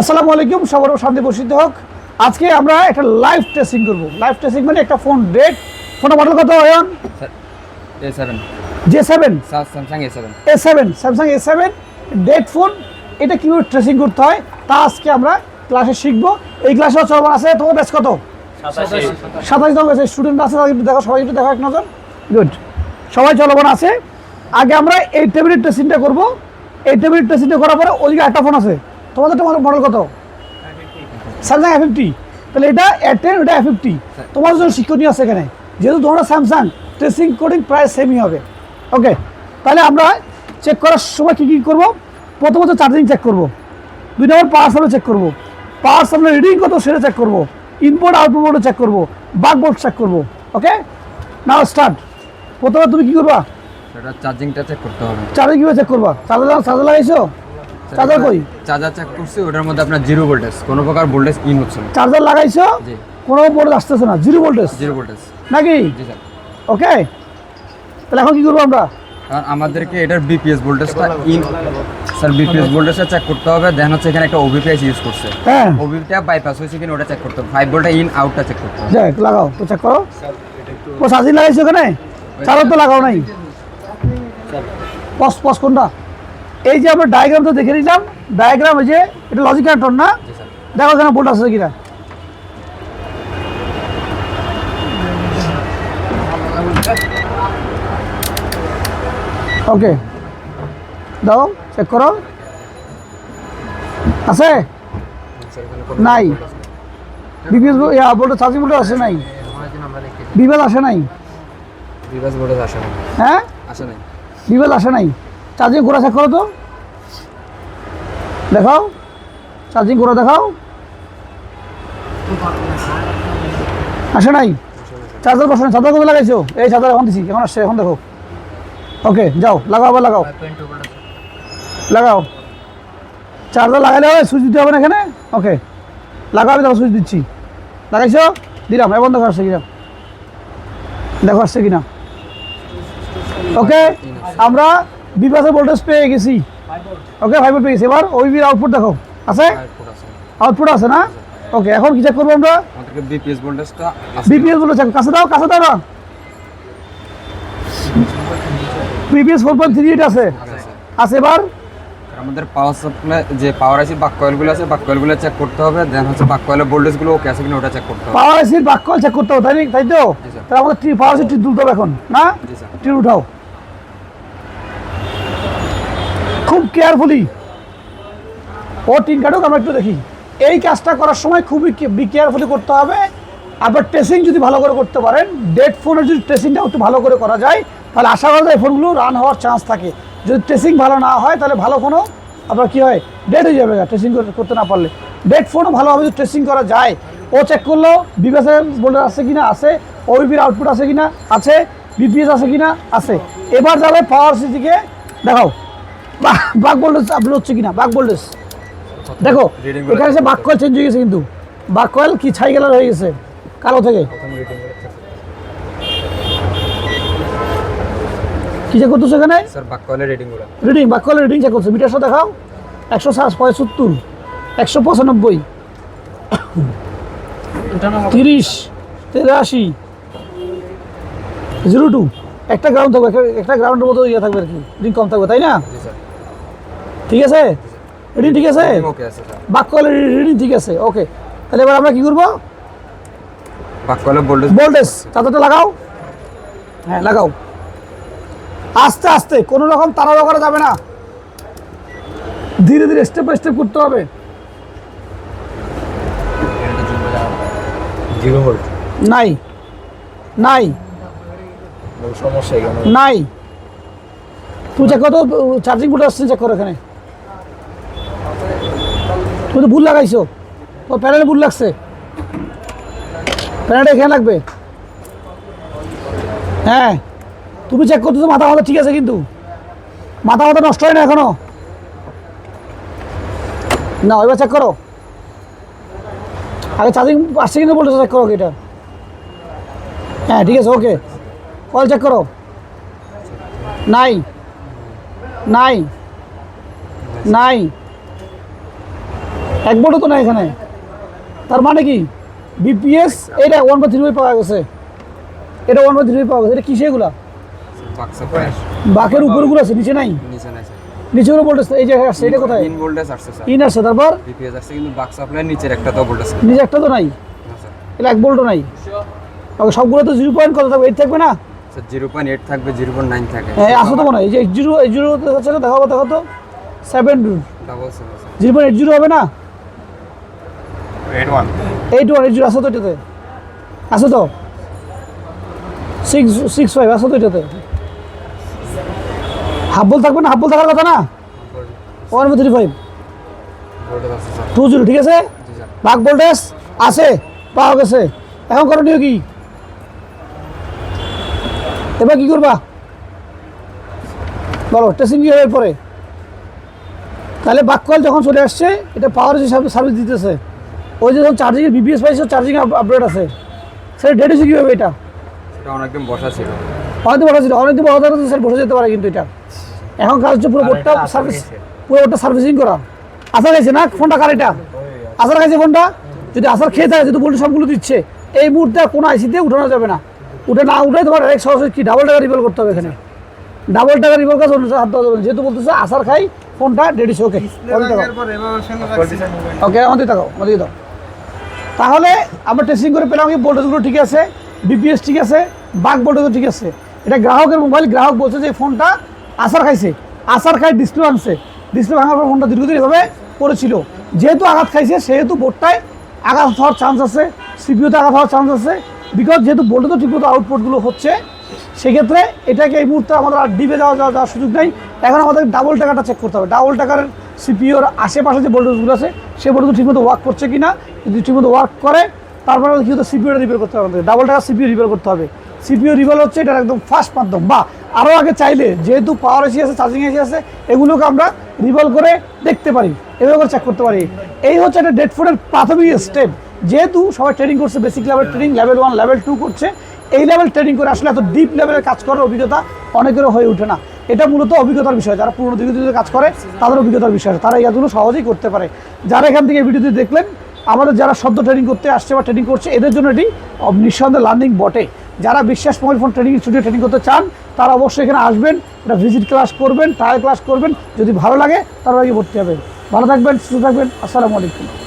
আসসালামু আলাইকুম সবার শান্তি বর্ষিত হোক। আজকে আমরা একটা লাইভ টেস্টিং করব। লাইভ টেস্টিং মানে একটা ফোন ডেট ফোনের মডেল কত Ayan? A seven J seven Samsung A seven A seven Samsung A seven dead phone এটা কীভাবে ট্রেসিং করতে হয় তা আজকে আমরা ক্লাসে শিখব। এই ক্লাসে চলমান আছে তোমার ব্যাচ কত? সাতাশ। নম্বর আছে স্টুডেন্ট আছে তাদের একটু দেখো সবাই একটু দেখো এক নজর। গুড সবাই চলমান আছে। আগে আমরা এই টেবিলের টেস্টিংটা করব। এই টেবিলের টেস্টিংটা করার পরে ওইদিকে একটা ফোন আছে। তোমাদের তোমার মডেল কত? স্যামসাং এ ফিফটি তাহলে এটা এ টেন ওটা এ ফিফটি তোমার জন্য শিক্ষণীয় আছে এখানে। যেহেতু তোমরা স্যামসাং ট্রেসিং কোডিং প্রায় সেমই হবে। ওকে তাহলে আমরা চেক করার সময় কী কী করব? প্রথমত চার্জিং চেক করব। দুই নম্বর পাওয়ার সাপ্লাই চেক করব। পাওয়ার সাপ্লাই রিডিং কত সেটা চেক করব। ইনপুট আউটপুট চেক করব। বাক বোর্ড চেক করব। ওকে নাও স্টার্ট প্রথমে তুমি কী করবা? সেটা চার্জিংটা চেক করতে হবে। চার্জিং কীভাবে চেক করবা? চার্জার চার্জার লাগাইছো? চার্জার কই? চার্জার চেক করছি ওটার মধ্যে আপনার জিরো ভোল্টেজ কোনো প্রকার ভোল্টেজ ইন হচ্ছে না। চার্জার লাগাইছো? জি। কোনো ভোল্টেজ আসতেছে না জিরো ভোল্টেজ জিরো ভোল্টেজ নাকি? জি স্যার। ওকে। তাহলে এখন কী করব আমরা? আমাদেরকে এটার বিপিএস ভোল্টেজটা ইন স্যার বিপিএস ভোল্টেজটা চেক করতে হবে দেন হচ্ছে এখানে একটা ওবিপিএস ইউজ করছে। হ্যাঁ। ওবিপিটা বাইপাস হয়েছে কিনা ওটা চেক করতে হবে। ফাইভ ভোল্টটা ইন আউটটা চেক করতে হবে। যাক লাগাও তো চেক করো। ও চার্জিং লাগাইছো ওখানে? চার্জার তো লাগাও নাই। পস পস কোনটা? এই যে আমরা ডায়াগ্রাম তো দেখে নিলাম। ডায়াগ্রাম যে এটা লজিক কানেক্টর না? দেখো এখানে বোল্ট আছে কিনা। ওকে দাও চেক করো। আছে? নাই। BPS yeah volt charging volt আছে নাই। বিবেল আসে নাই। বিপিএস ভোল্টেজ আসে না হ্যাঁ? আসে নাই। বিবেল আসে নাই। চার্জিং করে চেক করো তো। দেখাও। চার্জিং করে দেখাও। আসে নাই? চার্জার বসে চার্জার কোথায় লাগাইছো? এই চার্জার এখন দিছি। এখন আসছে। এখন দেখো। ওকে যাও। লাগাও আবার লাগাও। লাগাও। চার্জার লাগাইলে হবে সুইচ দিতে হবে না এখানে? ওকে লাগাও, আমি দেখো সুইচ দিচ্ছি। লাগাইছো? দিলাম। এবার দেখো আসছে কিনা? দেখো আসছে কিনা? ওকে আমরা বিপাসে ভোল্টেজ পেয়ে গেছি। ওকে ফাইভ পেয়ে গেছি। এবার ওই আউটপুট দেখো। আছে? আউটপুট আছে না? ওকে এখন কি চেক করব আমরা? বিপিএস ভোল্টেজটা বিপিএস চেক কাছে দাও কাছে দাও না। BPS four point three eight আছে। আছে এবার? আমাদের পাওয়ার সাপ্লাই যে পাওয়ার আইসি বাক কয়েলগুলো আছে বাক কয়েলগুলো চেক করতে হবে। দেন হচ্ছে বাক কয়েলের ভোল্টেজগুলো ওকে আছে কিনা ওটা চেক করতে হবে। পাওয়ার এসির বাক্যল চেক করতে হবে তাই তাই তো। তাহলে আমাদের পাওয়ার এসি তুলতে হবে এখন না? টির উঠাও। খুব কেয়ারফুলি ও টিন কাটুক আমরা একটু দেখি। এই কাজটা করার সময় খুবই বি কেয়ারফুলি করতে হবে। আবার ট্রেসিং যদি ভালো করে করতে পারেন ডেড ফোনের যদি ট্রেসিংটা একটু ভালো করে করা যায়, তাহলে আশা করা যায় ফোনগুলো রান হওয়ার চান্স থাকে। যদি ট্রেসিং ভালো না হয়, তাহলে ভালো ফোনও আপনার কী হয় ডেড হয়ে যাবে। ট্রেসিং করতে না পারলে। ডেড ফোনও ভালোভাবে যদি ট্রেসিং করা যায়, ও চেক করল বিপিএসের বোল্ডার আছে কি না আছে ওবিপির আউটপুট আছে কিনা, আছে। বিপিএস আছে কি না আছে। এবার যাবে পাওয়ার সিটিকে দেখাও। বাক ভোল্টেজ আপলোড হচ্ছে কিনা? বাক ভোল্টেজ দেখো এখানে সে বাক কয়েল চেঞ্জ হয়ে গেছে কিন্তু। বাক কয়েল কি ছাই কালার হয়ে গেছে? কালো থেকে। কি চেক করতেছো এখানে? কয়েলের রিডিং বাক কয়েল রিডিং চেক করছে মিটার সাথে দেখাও। একশো সাত পঁয়সত্তর একশো পঁচানব্বই তিরিশ তেরাশি জিরো টু একটা গ্রাউন্ড থাকবে একটা- গ্রাউন্ডের মতো ইয়ে থাকবে আর কি রিং কম থাকবে তাই না? ঠিক আছে? রিডিং ঠিক আছে? ওকে আছে স্যার। বাক কয়েলের রিডিং ঠিক আছে ওকে তাহলে এবার আমরা কি করব? বাক কয়েলের ভোল্টেজ ভোল্টেজ চাদরটা লাগাও। হ্যাঁ লাগাও। আস্তে আস্তে কোনো রকম তাড়াহুড়ো করা যাবে না। ধীরে ধীরে স্টেপ বাই স্টেপ করতে হবে। জিরো ভোল্ট নাই। নাই। নাই। তুমি চেক করো চার্জিং বোর্ড আসছে চেক করো এখানে। তুমি তো ভুল লাগাইছো। তো প্যানেলে ভুল লাগছে। প্যানেলটা এখানে লাগবে হ্যাঁ। তুমি চেক করতেছো, মাথা মাথা ঠিক আছে কিন্তু। মাথা মাথা নষ্ট হয় না এখনও। না, এবার চেক করো। আগে চার্জিং আসছে কিন্তু বলতেছো চেক করো এটা। হ্যাঁ ঠিক আছে ওকে কল চেক করো। নাই। নাই। নাই। এক বোর্ডও তো নাই এখানে। তার মানে কি? বিপিএস এটা ওয়ান বা থ্রি পাওয়া গেছে। এটা ওয়ান বা থ্রি পাওয়া গেছে। এটা কিসে এগুলা? বাকের উপরগুলো আছে নিচে নাই? নিচে নাই নিচে কোনো ভোল্টেজ এই যে আসছে এটা কোথায়? ইন ভোল্টেজ আসছে স্যার ইন আসছে তারপর? বিপিএস আসছে কিন্তু বাক সাপ্লাই নিচের একটা তো ভোল্টেজ নিচে একটা তো নাই। এটা এক ভোল্টও নাই। ওকে সবগুলো তো জিরো পয়েন্ট কত থাকবে? এইট থাকবে না? জিরো পয়েন্ট এইট থাকবে জিরো পয়েন্ট নাইন থাকে। হ্যাঁ আসো তো মনে হয় এই যে জিরো এই জিরো হচ্ছে না দেখাবো দেখো তো। Seven double seven zero point eight zero হবে না? Eight one eight one eight zero আসো তো এটাতে। আসো তো। সিক্স সিক্স ফাইভ আসো তো এটাতে। হাফ বল থাকবে না? হাফ বল থাকার কথা না? One three five two zero ঠিক আছে? বাক ভোল্টেজ আছে পাওয়া গেছে। এখন করণীয় কি? এবার কি করবা? বলো টেস্টিং কি হবে পরে। তাহলে বাক কয়েল যখন চলে আসছে এটা পাওয়ার হিসাবে সার্ভিস দিতেছে ওই যে যখন চার্জিং বিপিএস পাইছে চার্জিং আপডেট আছে সেটা ডেট হচ্ছে কীভাবে এটা? অনেকদিন বসা ছিল। অনেকদিন বসা ছিল অনেকদিন বসা থাকলে স্যার বসে যেতে পারে কিন্তু এটা। এখন কাজ হচ্ছে পুরো বোর্ডটা সার্ভিস পুরো বোর্ডটা সার্ভিসিং করা। আসার খাইছে না ফোনটা কার এটা? আসার খাইছে ফোনটা? যদি আসার খেয়ে থাকে যদি বোর্ড সবগুলো দিচ্ছে এই মুহূর্তে কোনো আইসিতে উঠানো যাবে না। উঠে না উঠে তোমার ডাইরেক্ট সরাসরি কি? ডাবল টাকা রিপেল করতে হবে এখানে। ডাবল টাকা রিপেল কাজ অন্য হাত দেওয়া যাবে যেহেতু বলতেছে আসার খাই ফোনটা ডেডিস ওকে ওকে আমাদের তাকাও আমাদের দাও তাহলে আমরা টেস্টিং করে পেলাম কি ভোল্টেজগুলো ঠিক আছে বিপিএস ঠিক আছে বাক ভোল্টেজও ঠিক আছে। এটা গ্রাহকের মোবাইল গ্রাহক বলছে যে ফোনটা আসার খাইছে। আসার খাই ডিসপ্লে আনছে। ডিসপ্লে ভাঙার পর ফোনটা দীর্ঘদিন এভাবে পড়েছিল। যেহেতু আঘাত খাইছে সেহেতু বোর্ডটায় আঘাত হওয়ার চান্স আছে সিপিওতে আঘাত হওয়ার চান্স আছে বিকজ যেহেতু বোর্ডে তো ঠিকমতো আউটপুটগুলো হচ্ছে, সেক্ষেত্রে এটাকে এই মুহূর্তে আমাদের আর ডিপে যাওয়া যাওয়া যাওয়ার সুযোগ নেই। এখন আমাদের ডাবল টাকাটা চেক করতে হবে। ডাবল টাকার সিপিওর আশেপাশে যে ভোল্টেজগুলো আছে, সে ভোল্টেজ ঠিকমতো ওয়ার্ক করছে কি না যদি ঠিকমতো ওয়ার্ক করে, তারপরে আমাদের কিন্তু সিপিওটা রিপেয়ার করতে হবে আমাদের। ডাবল টাকা সিপিও রিপেয়ার করতে হবে। সিপিও রিপেয়ার হচ্ছে এটার একদম ফার্স্ট মাধ্যম। বা আরও আগে চাইলে, যেহেতু পাওয়ার এসি আছে চার্জিং এসি আছে, এগুলোকে আমরা রিভলভ করে দেখতে পারি, এভাবে করে চেক করতে পারি। এই হচ্ছে একটা ডেড ফোনের প্রাথমিক স্টেপ যেহেতু সবাই ট্রেনিং করছে basic level training level one level two করছে, এই লেভেল ট্রেনিং করে আসলে এত ডিপ লেভেলের কাজ করার অভিজ্ঞতা অনেকেরও হয়ে ওঠে না। এটা মূলত অভিজ্ঞতার বিষয়। যারা পুরনো দিকে কাজ করে, তাদের অভিজ্ঞতার বিষয়। তারা এইগুলো সহজেই করতে পারে। যারা এখান থেকে ভিডিওতে দেখলেন, আমাদের যারা সদ্য ট্রেনিং করতে আসছে বা ট্রেনিং করছে, এদের জন্য এটি নিঃসন্দেহে লার্নিং বটে। যারা বিশ্বাস mobile phone training studio training করতে চান, তারা অবশ্যই এখানে আসবেন এটা ভিজিট ক্লাস করবেন ট্রায়াল ক্লাস করবেন। যদি ভালো লাগে, তারপরে গিয়ে ভর্তি হবেন। ভালো থাকবেন, সুস্থ থাকবেন। আসসালামু আলাইকুম।